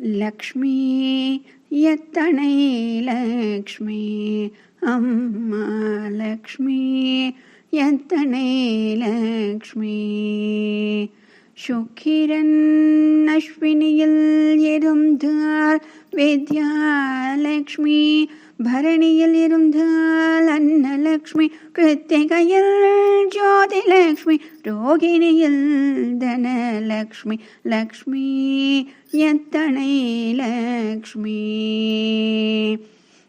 லக்ஷ்மி எத்தனை லக்ஷ்மி அம்மா லக்ஷ்மி எத்தனை லக்ஷ்மி சுக்கிரன் அஸ்வினியில் இருந்தால் ವಿದ್ಯಾಲಕ್ಷ್ಮಿ ಭರಣಿಯಲ್ಲಿರುಂಧಲಕ್ಷ್ಮಿ ಕೃತ್ಯೆಗೆಯಲ್ ಜ್ಯೋತಿಲಕ್ಷ್ಮಿ ರೋಗಿಣಿಯಲ್ ಧನಲಕ್ಷ್ಮಿ ಲಕ್ಷ್ಮೀ ಎತ್ತಣೈ ಲಕ್ಷ್ಮೀ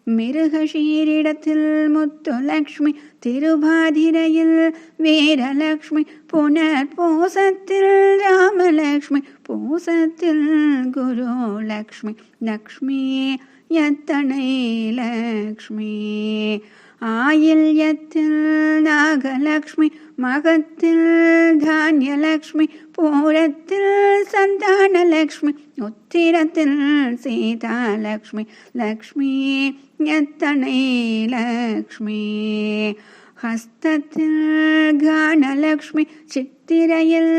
மிருகஷீரிடத்தில் முத்துலக்ஷ்மி திருபாதிரையில் வீரலக்ஷ்மி புனர் பூசத்தில் ராமலக்ஷ்மி பூசத்தில் குரு லக்ஷ்மி. லக்ஷ்மி எத்தனை லக்ஷ்மி? ஆயில்யத்தில் நாகலக்ஷ்மி மகத்தில் தானியலக்ஷ்மி பூரத்தில் சந்தானலக்ஷ்மி உத்திரத்தில் சீதாலக்ஷ்மி லக்ஷ்மி எத்தனை லக்ஷ்மி? ஹஸ்தத்தில் கானலக்ஷ்மி சித்திரையில்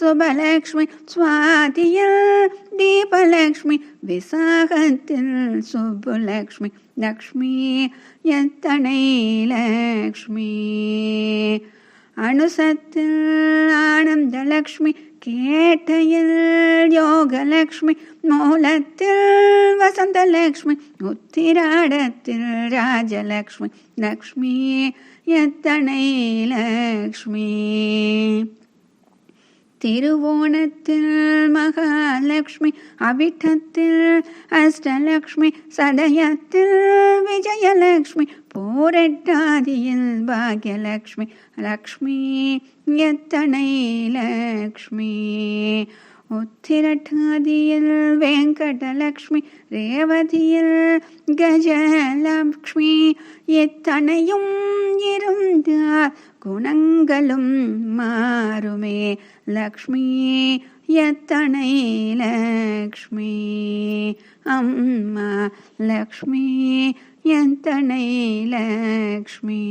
சுபலக்ஷ்மி சுவாதியில் தீபலக்ஷ்மி விசாகத்தில் சுப்புலக்ஷ்மி லக்ஷ்மி எத்தனை லக்ஷ்மி? அனுசத்தில் ஆனந்தலக்ஷ்மி கேட்டையில் யோகலக்ஷ்மி மூலத்தில் வசந்தலக்ஷ்மி உத்திராடத்தில் ராஜலக்ஷ்மி லக்ஷ்மி எத்தனை லக்ஷ்மி திருவோணத்தில் மகாலட்சுமி அவிட்டத்தில் அஷ்டலக்ஷ்மி சதயத்தில் விஜயலக்ஷ்மி போரட்டாதியில் பாக்யலக்ஷ்மி லக்ஷ்மி எத்தனை லக்ஷ்மி உத்திரட்டாதியில் வெங்கடலக்ஷ்மி ரேவதியில் கஜலக்ஷ்மி எத்தனையும் இருந்தார் குணங்களும் மாறுமே. லக்ஷ்மி எத்தனை லக்ஷ்மி? அம்மா லக்ஷ்மி எத்தனை லக்ஷ்மி?